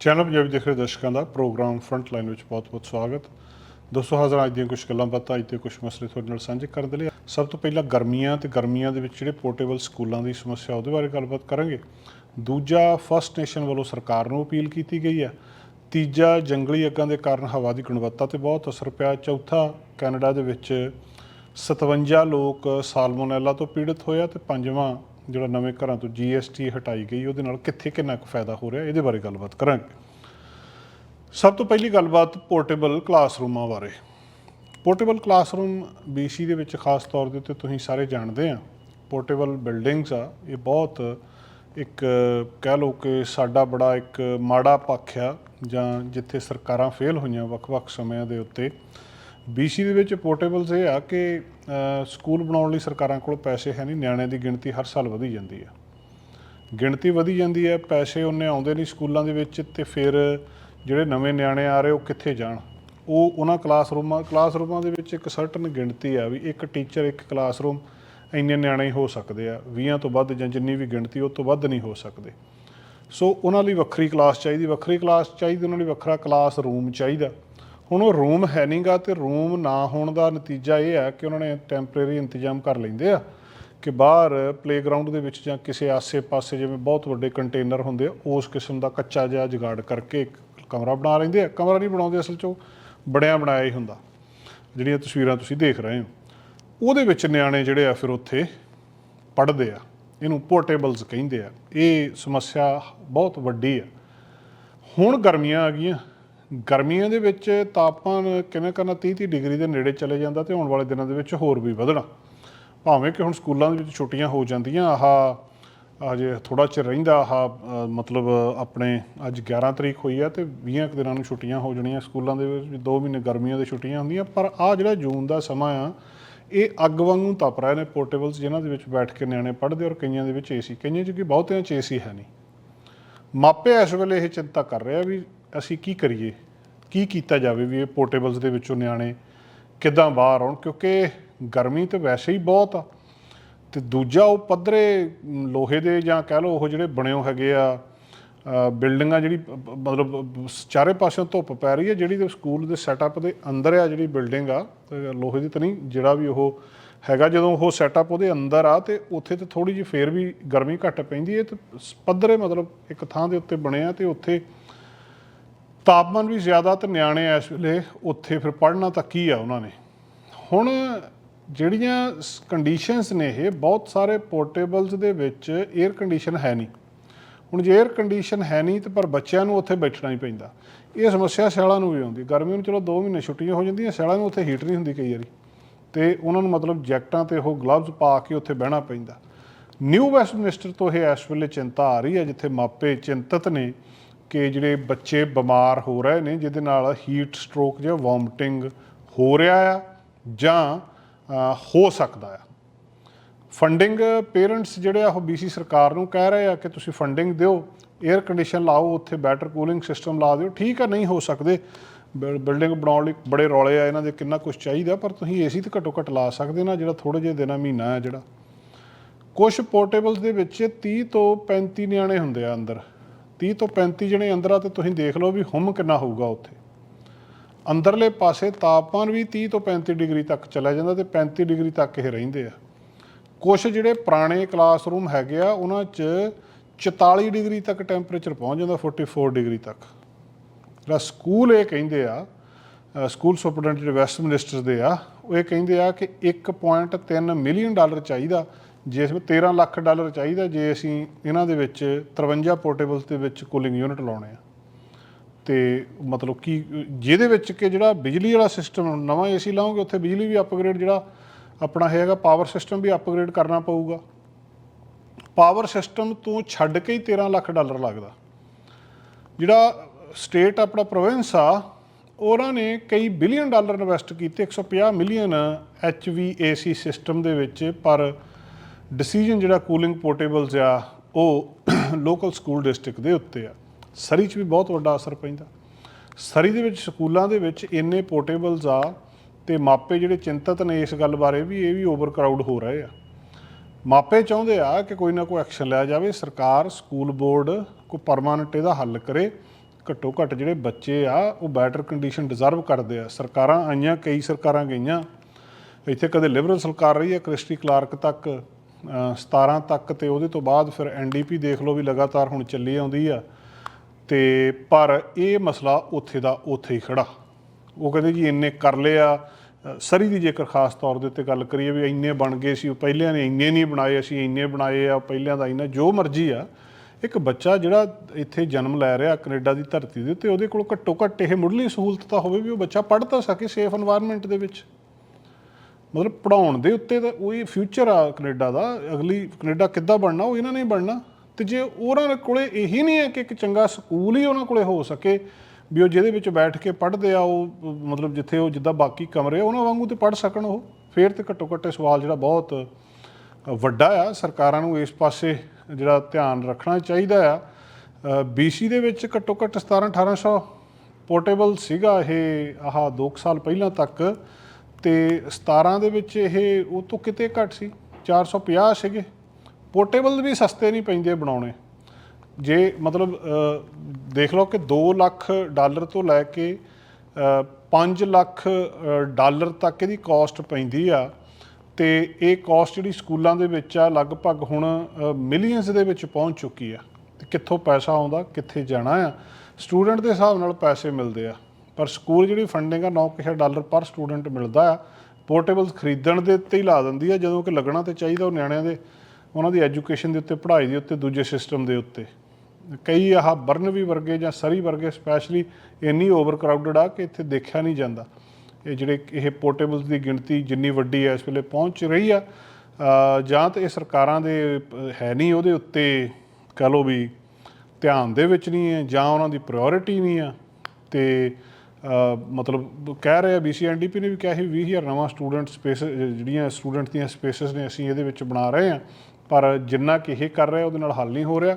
Channel Punjabi ਦੇਖ ਰਹੇ ਦਰਸ਼ਕਾਂ ਦਾ, ਪ੍ਰੋਗਰਾਮ ਫਰੰਟ ਲਾਈਨ ਵਿੱਚ ਬਹੁਤ-ਬਹੁਤ ਸਵਾਗਤ। ਦੋਸਤੋ, ਹਾਜ਼ਰ ਅੱਜ ਦੀਆਂ ਕੁਝ ਗੱਲਾਂ ਬਾਤਾਂ, ਅੱਜ ਦੇ ਕੁਝ ਮਸਲੇ ਤੁਹਾਡੇ ਨਾਲ ਸਾਂਝੇ ਕਰਨ ਦੇ ਲਈ। ਸਭ ਤੋਂ ਪਹਿਲਾਂ ਗਰਮੀਆਂ ਤੇ ਗਰਮੀਆਂ ਦੇ ਵਿੱਚ ਜਿਹੜੇ ਪੋਰਟੇਬਲ ਸਕੂਲਾਂ ਦੀ ਸਮੱਸਿਆ, ਉਹਦੇ ਬਾਰੇ ਗੱਲਬਾਤ ਕਰਾਂਗੇ। ਦੂਜਾ ਫਸਟ ਨੇਸ਼ਨ ਵੱਲੋਂ ਸਰਕਾਰ ਨੂੰ ਅਪੀਲ ਕੀਤੀ ਗਈ ਹੈ। ਤੀਜਾ, ਜੰਗਲੀ ਅੱਗਾਂ ਦੇ ਕਾਰਨ ਹਵਾ ਦੀ ਗੁਣਵੱਤਾ ਤੇ ਬਹੁਤ ਅਸਰ ਪਿਆ। ਚੌਥਾ, ਕੈਨੇਡਾ ਦੇ ਵਿੱਚ 57 ਲੋਕ ਸਾਲਮੋਨੈਲਾ ਤੋਂ ਪੀੜਤ ਹੋਇਆ ਤੇ ਪੰਜਵਾਂ ਜਿਹੜਾ ਨਵੇਂ ਘਰਾਂ ਤੋਂ GST ਹਟਾਈ ਗਈ, ਉਹਦੇ ਨਾਲ ਕਿੱਥੇ ਕਿੰਨਾ ਕੁ ਫਾਇਦਾ ਹੋ ਰਿਹਾ, ਇਹਦੇ ਬਾਰੇ ਗੱਲਬਾਤ ਕਰਾਂਗੇ। ਸਭ ਤੋਂ ਪਹਿਲੀ ਗੱਲਬਾਤ ਪੋਰਟੇਬਲ ਕਲਾਸਰੂਮਾਂ ਬਾਰੇ। ਪੋਰਟੇਬਲ ਕਲਾਸਰੂਮ BC ਦੇ ਵਿੱਚ ਖਾਸ ਤੌਰ ਦੇ ਉੱਤੇ ਤੁਸੀਂ ਸਾਰੇ ਜਾਣਦੇ ਆ। ਪੋਰਟੇਬਲ ਬਿਲਡਿੰਗਸ ਆ, ਇਹ ਬਹੁਤ ਇੱਕ ਕਹਿ ਲਓ ਕਿ ਸਾਡਾ ਬੜਾ ਇੱਕ ਮਾੜਾ ਪੱਖ ਆ, ਜਾਂ ਜਿੱਥੇ ਸਰਕਾਰਾਂ ਫੇਲ ਹੋਈਆਂ ਵੱਖ-ਵੱਖ ਸਮਿਆਂ ਦੇ ਉੱਤੇ। BC ਦੇ ਵਿੱਚ ਪੋਰਟੇਬਲਸ ਇਹ ਆ ਕਿ ਸਕੂਲ ਬਣਾਉਣ ਲਈ ਸਰਕਾਰਾਂ ਕੋਲ ਪੈਸੇ ਹੈ ਨਹੀਂ, ਨਿਆਣਿਆਂ ਦੀ ਗਿਣਤੀ ਹਰ ਸਾਲ ਵਧੀ ਜਾਂਦੀ ਹੈ। ਗਿਣਤੀ ਵਧੀ ਜਾਂਦੀ ਹੈ, ਪੈਸੇ ਉਹਨੇ ਆਉਂਦੇ ਨਹੀਂ ਸਕੂਲਾਂ ਦੇ ਵਿੱਚ ਤੇ ਫਿਰ ਜਿਹੜੇ ਨਵੇਂ ਨਿਆਣੇ ਆ ਰਹੇ ਉਹ ਕਿੱਥੇ ਜਾਣ? ਉਹ ਉਹਨਾਂ ਕਲਾਸਰੂਮਾਂ ਕਲਾਸਰੂਮਾਂ ਦੇ ਵਿੱਚ ਇੱਕ ਸਰਟਨ ਗਿਣਤੀ ਆ ਵੀ ਇੱਕ ਟੀਚਰ ਇੱਕ ਕਲਾਸਰੂਮ ਇੰਨੇ ਨਿਆਣੇ ਹੀ ਹੋ ਸਕਦੇ ਆ 20 ਤੋਂ ਵੱਧ ਜਾਂ ਜਿੰਨੀ ਵੀ ਗਿਣਤੀ ਉਹ ਤੋਂ ਵੱਧ ਨਹੀਂ ਹੋ ਸਕਦੇ। ਸੋ ਉਹਨਾਂ ਲਈ ਵੱਖਰੀ ਕਲਾਸ ਚਾਹੀਦੀ, ਵੱਖਰੀ ਕਲਾਸ ਚਾਹੀਦੀ, ਉਹਨਾਂ ਲਈ ਵੱਖਰਾ ਕਲਾਸ ਰੂਮ ਚਾਹੀਦਾ। ਹੁਣ ਉਹ ਰੂਮ ਹੈ ਨਹੀਂਗਾ ਤੇ ਰੂਮ ਨਾ ਹੋਣ ਦਾ ਨਤੀਜਾ ਇਹ ਆ ਕਿ ਉਹਨਾਂ ਨੇ ਟੈਂਪਰੇਰੀ ਇੰਤਜ਼ਾਮ ਕਰ ਲੈਂਦੇ ਆ ਕਿ ਬਾਹਰ ਪਲੇਗਰਾਉਂਡ ਦੇ ਵਿੱਚ ਜਾਂ ਕਿਸੇ ਆਸੇ-ਪਾਸੇ ਜਿਵੇਂ ਬਹੁਤ ਵੱਡੇ ਕੰਟੇਨਰ ਹੁੰਦੇ ਆ, ਉਸ ਕਿਸਮ ਦਾ ਕੱਚਾ ਜਿਹਾ ਜਗਾੜ ਕਰਕੇ ਇੱਕ ਕਮਰਾ ਬਣਾ ਲੈਂਦੇ ਆ। ਕਮਰਾ ਨਹੀਂ ਬਣਾਉਂਦੇ ਅਸਲ 'ਚ ਉਹ, ਬਣਿਆ ਬਣਾਇਆ ਹੀ ਹੁੰਦਾ। ਜਿਹੜੀਆਂ ਤਸਵੀਰਾਂ ਤੁਸੀਂ ਦੇਖ ਰਹੇ ਹੋ। ਉਹਦੇ ਵਿੱਚ ਨਿਆਣੇ ਜਿਹੜੇ ਆ ਫਿਰ ਉੱਥੇ ਪੜ੍ਹਦੇ ਆ। ਇਹਨੂੰ ਪੋਰਟੇਬਲਸ ਕਹਿੰਦੇ ਆ। ਇਹ ਸਮੱਸਿਆ ਬਹੁਤ ਵੱਡੀ ਆ। ਹੁਣ ਗਰਮੀਆਂ ਆ ਗਈਆਂ। ਗਰਮੀਆਂ ਦੇ ਵਿੱਚ ਤਾਪਮਾਨ ਕਿਵੇਂ ਕਰਨਾ 30 30 ਡਿਗਰੀ ਦੇ ਨੇੜੇ ਚਲੇ ਜਾਂਦਾ ਤੇ ਆਉਣ ਵਾਲੇ ਦਿਨਾਂ ਦੇ ਵਿੱਚ ਹੋਰ ਵੀ ਵਧਣਾ। ਭਾਵੇਂ ਕਿ ਹੁਣ ਸਕੂਲਾਂ ਦੇ ਵਿੱਚ ਛੁੱਟੀਆਂ ਹੋ ਜਾਂਦੀਆਂ, ਆਹ, ਅਜੇ ਥੋੜਾ ਚਿਰ ਰਹਿੰਦਾ, ਆਹ ਮਤਲਬ ਆਪਣੇ ਅੱਜ 11 ਤਰੀਕ ਹੋਈ ਆ ਤੇ 20 ਕੁ ਦਿਨਾਂ ਨੂੰ ਛੁੱਟੀਆਂ ਹੋ ਜਾਣੀਆਂ ਸਕੂਲਾਂ ਦੇ ਵਿੱਚ 2 ਮਹੀਨੇ ਗਰਮੀਆਂ ਦੇ ਛੁੱਟੀਆਂ ਹੁੰਦੀਆਂ, ਪਰ ਆ ਜਿਹੜਾ ਜੂਨ ਦਾ ਸਮਾਂ ਆ, ਇਹ ਅੱਗ ਵਾਂਗੂ ਤਪ ਰਹੇ ਨੇ ਪੋਰਟੇਬਲਸ ਜਿਨ੍ਹਾਂ ਦੇ ਵਿੱਚ ਬੈਠ ਕੇ ਨਿਆਣੇ ਪੜ੍ਹਦੇ ਔਰ ਕਈਆਂ ਦੇ ਵਿੱਚ ਏਸੀ, ਕਈਆਂ 'ਚ ਕਿ ਬਹੁਤਿਆਂ 'ਚ ਏਸੀ ਹੈ ਨਹੀਂ। ਮਾਪੇ ਇਸ ਵੇਲੇ ਇਹ ਚਿੰਤਾ ਕਰ ਰਹੇ ਆ ਵੀ ਅਸੀਂ ਕੀ ਕਰੀਏ? ਕੀ ਕੀਤਾ ਜਾਵੇ ਵੀ ਇਹ ਪੋਰਟੇਬਲਸ ਦੇ ਵਿੱਚੋਂ ਨਿਆਣੇ ਕਿੱਦਾਂ ਬਾਹਰ ਆਉਣ? ਕਿਉਂਕਿ ਗਰਮੀ ਤਾਂ ਵੈਸੇ ਹੀ ਬਹੁਤ ਆ। ਤੇ ਦੂਜਾ ਉਹ ਪੱਧਰੇ ਲੋਹੇ ਦੇ ਜਾਂ ਕਹਿ ਲਓ ਉਹ ਜਿਹੜੇ ਬਣਿਓ ਹੈਗੇ ਆ ਅ, ਬਿਲਡਿੰਗਾਂ ਜਿਹੜੀ ਮਤਲਬ ਚਾਰੇ ਪਾਸਿਓਂ ਧੁੱਪ ਪੈ ਰਹੀ ਹੈ ਜਿਹੜੀ ਸਕੂਲ ਦੇ ਸੈਟਅਪ ਦੇ ਅੰਦਰ ਆ ਜਿਹੜੀ ਬਿਲਡਿੰਗ ਆ ਲੋਹੇ ਦੀ ਤਾਂ ਨਹੀਂ ਜਿਹੜਾ ਵੀ ਉਹ ਹੈਗਾ ਜਦੋਂ ਉਹ ਸੈਟਅਪ ਉਹਦੇ ਅੰਦਰ ਆ ਤੇ ਉੱਥੇ ਤੇ ਥੋੜੀ ਜਿਹੀ ਫੇਰ ਵੀ ਗਰਮੀ ਘੱਟ ਪੈਂਦੀ ਹੈ ਤੇ ਸ- ਪੱਧਰੇ ਮਤਲਬ ਇੱਕ ਥਾਂ ਦੇ ਉੱਤੇ ਬਣੇ ਆ ਤੇ ਉੱਥੇ ਤਾਪਮਾਨ ਵੀ ਜ਼ਿਆਦਾ ਤੇ ਨਿਆਣੇ ਇਸ ਵੇਲੇ ਉੱਥੇ ਫਿਰ ਪੜ੍ਹਨਾ ਤਾਂ ਕੀ ਆ ਉਹਨਾਂ ਨੇ। ਹੁਣ ਜਿਹੜੀਆਂ ਕੰਡੀਸ਼ਨਸ ਨੇ ਇਹ, ਬਹੁਤ ਸਾਰੇ ਪੋਰਟੇਬਲਸ ਦੇ ਵਿੱਚ 에ਅਰ ਕੰਡੀਸ਼ਨ ਹੈ ਨਹੀਂ। ਹੁਣ ਜੇ 에ਅਰ ਕੰਡੀਸ਼ਨ ਹੈ ਨਹੀਂ ਤੇ ਪਰ ਬੱਚਿਆਂ ਨੂੰ ਉੱਥੇ ਬੈਠਣਾ ਹੀ ਪੈਂਦਾ। ਇਹ ਸਮੱਸਿਆ ਸਿਆਲਾਂ ਨੂੰ ਵੀ ਆਉਂਦੀ। ਗਰਮੀ ਨੂੰ ਚਲੋ 2 ਮਹੀਨੇ ਛੁੱਟੀਆਂ ਹੋ ਜਾਂਦੀਆਂ, ਸਿਆਲਾਂ ਨੂੰ ਉੱਥੇ ਹੀਟਰ ਨਹੀਂ ਹੁੰਦੀ ਕਈ ਵਾਰੀ। ਤੇ ਉਹਨਾਂ ਨੂੰ ਮਤਲਬ ਜੈਕਟਾਂ ਤੇ ਉਹ ਗਲਵਜ਼ ਪਾ ਕੇ ਉੱਥੇ ਬਹਿਣਾ ਪੈਂਦਾ। ਨਿਊ ਵੈਸਟਮਿਨਿਸਟਰ ਤੋਂ ਇਹ ਇਸ ਵੇਲੇ ਚਿੰਤਾ ਆ ਰਹੀ ਹੈ, ਜਿੱਥੇ ਮਾਪੇ ਚਿੰਤਤ ਨੇ। ਕਿ ਜਿਹੜੇ ਬੱਚੇ ਬਿਮਾਰ ਹੋ ਰਹੇ ਨੇ, ਜਿਹਦੇ ਨਾਲ ਹੀਟ ਸਟ੍ਰੋਕ ਜਾਂ ਵੋਮਟਿੰਗ ਹੋ ਰਿਹਾ ਆ ਜਾਂ ਹੋ ਸਕਦਾ ਆ। ਫੰਡਿੰਗ ਪੇਰੈਂਟਸ ਜਿਹੜੇ ਆ, ਉਹ BC ਸਰਕਾਰ ਨੂੰ ਕਹਿ ਰਹੇ ਆ ਕਿ ਤੁਸੀਂ ਫੰਡਿੰਗ ਦਿਓ 에ਅਰ ਕੰਡੀਸ਼ਨ ਲਾਓ, ਉੱਥੇ ਬੈਟਰ ਕੂਲਿੰਗ ਸਿਸਟਮ ਲਾ ਦਿਓ। ਠੀਕ ਆ, ਨਹੀਂ ਹੋ ਸਕਦੇ। ਬਿਲਡਿੰਗ ਬਣਾਉਣ ਲਈ ਬੜੇ ਰੌਲੇ ਆ, ਇਹਨਾਂ ਦੇ ਕਿੰਨਾ ਕੁਝ ਚਾਹੀਦਾ, ਪਰ ਤੁਸੀਂ ਏਸੀ ਤਾਂ ਘੱਟੋ ਘੱਟ ਲਾ ਸਕਦੇ ਨਾ, ਜਿਹੜਾ ਥੋੜੇ ਜਿਹੇ ਦਿਨਾਂ ਮਹੀਨਾ ਹੈ ਜਿਹੜਾ। ਕੁਝ ਪੋਰਟੇਬਲਸ ਦੇ ਵਿੱਚ 30 ਤੋਂ 35 ਨਿਆਣੇ ਹੁੰਦੇ ਆ ਅੰਦਰ। 30 ਤੋਂ 35 ਜਣੇ ਅੰਦਰ ਆ ਤੇ ਤੁਸੀਂ ਦੇਖ ਲਓ ਵੀ ਹੁਮ ਕਿੰਨਾ ਹੋਊਗਾ ਉੱਥੇ। ਅੰਦਰਲੇ ਪਾਸੇ ਤਾਪਮਾਨ ਵੀ 30 ਤੋਂ 35 ਡਿਗਰੀ ਤੱਕ ਚਲਾ ਜਾਂਦਾ ਤੇ 35 ਡਿਗਰੀ ਤੱਕ ਇਹ ਰਹਿੰਦੇ ਆ। ਕੁਝ ਜਿਹੜੇ ਪੁਰਾਣੇ ਕਲਾਸਰੂਮ ਹੈਗੇ ਆ, ਉਹਨਾਂ 'ਚ 44 ਡਿਗਰੀ ਤੱਕ ਟੈਂਪਰੇਚਰ ਪਹੁੰਚ ਜਾਂਦਾ 44 ਡਿਗਰੀ ਤੱਕ। ਜਿਹੜਾ ਸਕੂਲ ਇਹ ਕਹਿੰਦੇ ਆ ਸਕੂਲ ਸੁਪਰਡੈਂਟ ਜਿਹੜੇ ਵੈਸਟ ਮਿਨਿਸਟਰ ਦੇ ਆ, ਉਹ ਇਹ ਕਹਿੰਦੇ ਆ ਕਿ 1.3 ਮਿਲੀਅਨ ਡਾਲਰ ਚਾਹੀਦਾ ਜਿਸ ਵਿੱਚ 13 ਲੱਖ ਡਾਲਰ ਚਾਹੀਦਾ, ਜੇ ਅਸੀਂ ਇਹਨਾਂ ਦੇ ਵਿੱਚ 53 ਪੋਰਟੇਬਲਸ ਦੇ ਵਿੱਚ ਕੂਲਿੰਗ ਯੂਨਿਟ ਲਾਉਣੇ ਆ। ਤੇ ਮਤਲਬ ਕਿ, ਜਿਹਦੇ ਵਿੱਚ ਕਿ ਜਿਹੜਾ ਬਿਜਲੀ ਵਾਲਾ ਸਿਸਟਮ ਨਵਾਂ ਏਸੀ ਲਾਉਂਗੇ ਉੱਥੇ ਬਿਜਲੀ ਵੀ ਅਪਗ੍ਰੇਡ ਜਿਹੜਾ ਆਪਣਾ ਹੈਗਾ ਪਾਵਰ ਸਿਸਟਮ ਵੀ ਅਪਗ੍ਰੇਡ ਕਰਨਾ ਪਊਗਾ। ਪਾਵਰ ਸਿਸਟਮ ਤੋਂ ਛੱਡ ਕੇ ਹੀ 13 ਲੱਖ ਡਾਲਰ ਲੱਗਦਾ। ਜਿਹੜਾ ਸਟੇਟ ਆਪਣਾ ਪ੍ਰੋਵਿੰਸ ਆ, ਉਹਨਾਂ ਨੇ ਕਈ ਬਿਲੀਅਨ ਡਾਲਰ ਇਨਵੈਸਟ ਕੀਤੇ 150 ਮਿਲੀਅਨ HVAC ਸਿਸਟਮ ਦੇ ਵਿੱਚ, ਪਰ ਡਿਸੀਜਨ ਜਿਹੜਾ ਕੂਲਿੰਗ ਪੋਰਟੇਬਲਸ ਆ, ਉਹ ਲੋਕਲ ਸਕੂਲ ਡਿਸਟ੍ਰਿਕਟ ਦੇ ਉੱਤੇ ਆ। ਸਰੀ 'ਚ ਵੀ ਬਹੁਤ ਵੱਡਾ ਅਸਰ ਪੈਂਦਾ। ਸਰੀ ਦੇ ਵਿੱਚ ਸਕੂਲਾਂ ਦੇ ਵਿੱਚ ਇੰਨੇ ਪੋਰਟੇਬਲਸ ਆ ਤੇ ਮਾਪੇ ਜਿਹੜੇ ਚਿੰਤਤ ਨੇ ਇਸ ਗੱਲ ਬਾਰੇ ਵੀ, ਇਹ ਵੀ ਓਵਰ ਕਰਾਊਡ ਹੋ ਰਹੇ ਆ। ਮਾਪੇ ਚਾਹੁੰਦੇ ਆ ਕਿ ਕੋਈ ਨਾ ਕੋਈ ਐਕਸ਼ਨ ਲਿਆ ਜਾਵੇ। ਸਰਕਾਰ ਸਕੂਲ ਬੋਰਡ ਕੋਈ ਪਰਮਾਨੈਂਟ ਇਹਦਾ ਹੱਲ ਕਰੇ। ਘੱਟੋ ਘੱਟ ਜਿਹੜੇ ਬੱਚੇ ਆ, ਉਹ ਬੈਟਰ ਕੰਡੀਸ਼ਨ ਡਿਜ਼ਰਵ ਕਰਦੇ ਆ। ਸਰਕਾਰਾਂ ਆਈਆਂ, ਕਈ ਸਰਕਾਰਾਂ ਗਈਆਂ। ਇੱਥੇ ਕਦੇ ਲਿਬਰਲ ਸਰਕਾਰ ਰਹੀ ਹੈ ਕ੍ਰਿਸਟੀ ਕਲਾਰਕ ਤੱਕ। 17 ਤੱਕ ਤੇ ਉਹਦੇ ਤੋਂ ਬਾਅਦ ਫਿਰ ਐਨਡੀਪੀ ਦੇਖ ਲਓ ਵੀ ਲਗਾਤਾਰ ਹੁਣ ਚੱਲੀ ਆਉਂਦੀ ਆ। ਤੇ ਪਰ ਇਹ ਮਸਲਾ ਉੱਥੇ ਦਾ ਉੱਥੇ ਹੀ ਖੜਾ। ਉਹ ਕਹਿੰਦੇ ਜੀ ਇੰਨੇ ਕਰ ਲਿਆ ਸਰੀ ਦੀ ਜੇਕਰ ਖਾਸ ਤੌਰ ਦੇ ਉੱਤੇ ਗੱਲ ਕਰੀਏ ਵੀ ਇੰਨੇ ਬਣ ਗਏ ਸੀ, ਉਹ ਪਹਿਲਿਆਂ ਨੇ ਇੰਨੇ ਨਹੀਂ ਬਣਾਏ, ਅਸੀਂ ਇੰਨੇ ਬਣਾਏ ਆ ਪਹਿਲਿਆਂ ਦਾ ਇੰਨਾ, ਜੋ ਮਰਜ਼ੀ ਆ। ਇੱਕ ਬੱਚਾ ਜਿਹੜਾ ਇੱਥੇ ਜਨਮ ਲੈ ਰਿਹਾ ਕੈਨੇਡਾ ਦੀ ਧਰਤੀ ਦੇ ਉੱਤੇ, ਉਹਦੇ ਕੋਲ ਘੱਟੋ ਘੱਟ ਇਹ ਮੁੱਢਲੀ ਸਹੂਲਤ ਤਾਂ ਹੋਵੇ ਵੀ ਉਹ ਬੱਚਾ ਪੜ੍ਹ ਤਾਂ ਸਕੇ ਸੇਫ এনवायरमेंट ਦੇ ਵਿੱਚ। ਮਤਲਬ ਪੜਾਉਣ ਦੇ ਉੱਤੇ ਤਾਂ ਉਹ ਇਹ ਫਿਊਚਰ ਆ ਕੈਨੇਡਾ ਦਾ, ਅਗਲੀ ਕੈਨੇਡਾ ਕਿੱਦਾਂ ਬਣਨਾ, ਉਹ ਇਹਨਾਂ ਨੇ ਬਣਨਾ। ਤੇ ਜੇ ਉਹਨਾਂ ਕੋਲੇ ਇਹੀ ਨਹੀਂ ਹੈ ਕਿ ਇੱਕ ਚੰਗਾ ਸਕੂਲ ਹੀ ਉਹਨਾਂ ਕੋਲੇ ਹੋ ਸਕੇ, ਵੀ ਉਹ ਜਿਹਦੇ ਵਿੱਚ ਬੈਠ ਕੇ ਪੜ੍ਹਦੇ ਆ, ਉਹ ਮਤਲਬ ਜਿੱਥੇ ਉਹ ਜਿੱਦਾਂ ਬਾਕੀ ਕਮਰੇ ਉਹਨਾਂ ਵਾਂਗੂ ਤੇ ਪੜ੍ਹ ਸਕਣ ਉਹ। ਫੇਰ ਤੇ ਘੱਟੋ ਘੱਟ ਇਹ ਸਵਾਲ ਜਿਹੜਾ ਬਹੁਤ ਵੱਡਾ ਆ। ਸਰਕਾਰਾਂ ਨੂੰ ਇਸ ਪਾਸੇ ਜਿਹੜਾ ਧਿਆਨ ਰੱਖਣਾ ਚਾਹੀਦਾ ਆ। ਬੀਸੀ ਦੇ ਵਿੱਚ ਘੱਟੋ ਘੱਟ 17 1800 ਪੋਰਟੇਬਲ ਸੀਗਾ ਇਹ, ਆਹ 2 ਸਾਲ ਪਹਿਲਾਂ ਤੱਕ। ਤੇ 17 ਦੇ ਵਿੱਚ ਇਹ ਉਹ ਤੋਂ ਕਿਤੇ ਘੱਟ ਸੀ 450 ਸੀਗੇ। ਪੋਰਟੇਬਲ ਵੀ ਸਸਤੇ ਨਹੀਂ ਪੈਂਦੇ ਬਣਾਉਣੇ। ਜੇ ਮਤਲਬ ਦੇਖ ਲਓ ਕਿ 2 ਲੱਖ ਡਾਲਰ ਤੋਂ ਲੈ ਕੇ 5 ਲੱਖ ਡਾਲਰ ਤੱਕ ਇਹਦੀ ਕਾਸਟ ਪੈਂਦੀ ਆ। ਤੇ ਇਹ ਕਾਸਟ ਜਿਹੜੀ ਸਕੂਲਾਂ ਦੇ ਵਿੱਚ ਆ, ਲਗਭਗ ਹੁਣ ਮਿਲੀਅਨਸ ਦੇ ਵਿੱਚ ਪਹੁੰਚ ਚੁੱਕੀ ਆ। ਤੇ ਕਿੱਥੋਂ ਪੈਸਾ ਆਉਂਦਾ, ਕਿੱਥੇ ਜਾਣਾ ਆ। ਸਟੂਡੈਂਟ ਦੇ ਹਿਸਾਬ ਨਾਲ ਪੈਸੇ ਮਿਲਦੇ ਆ। ਪਰ ਸਕੂਲ ਜਿਹੜੀ ਫੰਡਿੰਗ ਆ 9000 ਡਾਲਰ ਪਰ ਸਟੂਡੈਂਟ ਮਿਲਦਾ ਆ। ਪੋਰਟੇਬਲਸ ਖਰੀਦਣ ਦੇ ਉੱਤੇ ਹੀ ਲਾ ਦਿੰਦੀ ਆ, ਜਦੋਂ ਕਿ ਲੱਗਣਾ ਤੇ ਚਾਹੀਦਾ ਉਹ ਨਿਆਣਿਆਂ ਦੇ, ਉਹਨਾਂ ਦੀ ਐਜੂਕੇਸ਼ਨ ਦੇ ਉੱਤੇ, ਪੜ੍ਹਾਈ ਦੇ ਉੱਤੇ, ਦੂਜੇ ਸਿਸਟਮ ਦੇ ਉੱਤੇ। ਕਈ ਆਹ ਬਰਨਵੀ ਵਰਗੇ ਜਾਂ ਸਰੀ ਵਰਗੇ ਸਪੈਸ਼ਲੀ ਇੰਨੀ ਓਵਰ ਕਰਾਊਡਡ ਆ ਕਿ ਇੱਥੇ ਦੇਖਿਆ ਨਹੀਂ ਜਾਂਦਾ। ਇਹ ਜਿਹੜੇ ਇਹ ਪੋਰਟੇਬਲਸ ਦੀ ਗਿਣਤੀ ਜਿੰਨੀ ਵੱਡੀ ਆ, ਇਸ ਵੇਲੇ ਪਹੁੰਚ ਰਹੀ ਆ। ਜਾਂ ਤਾਂ ਇਹ ਸਰਕਾਰਾਂ ਦੇ ਹੈ ਨਹੀਂ ਉਹਦੇ ਉੱਤੇ, ਕਹ ਲਓ ਵੀ ਧਿਆਨ ਦੇ ਵਿੱਚ ਨਹੀਂ ਹੈ, ਜਾਂ ਉਹਨਾਂ ਦੀ ਪ੍ਰਾਇੋਰਟੀ ਨਹੀਂ ਆ। ਤੇ ਮਤਲਬ ਕਹਿ ਰਹੇ ਆ ਬੀਸੀਐਨਡੀਪੀ ਨੇ ਵੀ ਕਿਹਾ ਸੀ 20000 ਨਵਾਂ ਸਟੂਡੈਂਟ ਸਪੇਸ ਜਿਹੜੀਆਂ ਸਟੂਡੈਂਟ ਦੀਆਂ ਸਪੇਸਸ ਨੇ ਅਸੀਂ ਇਹਦੇ ਵਿੱਚ ਬਣਾ ਰਹੇ ਹਾਂ। ਪਰ ਜਿੰਨਾ ਕਿ ਇਹ ਕਰ ਰਿਹਾ, ਉਹਦੇ ਨਾਲ ਹੱਲ ਨਹੀਂ ਹੋ ਰਿਹਾ।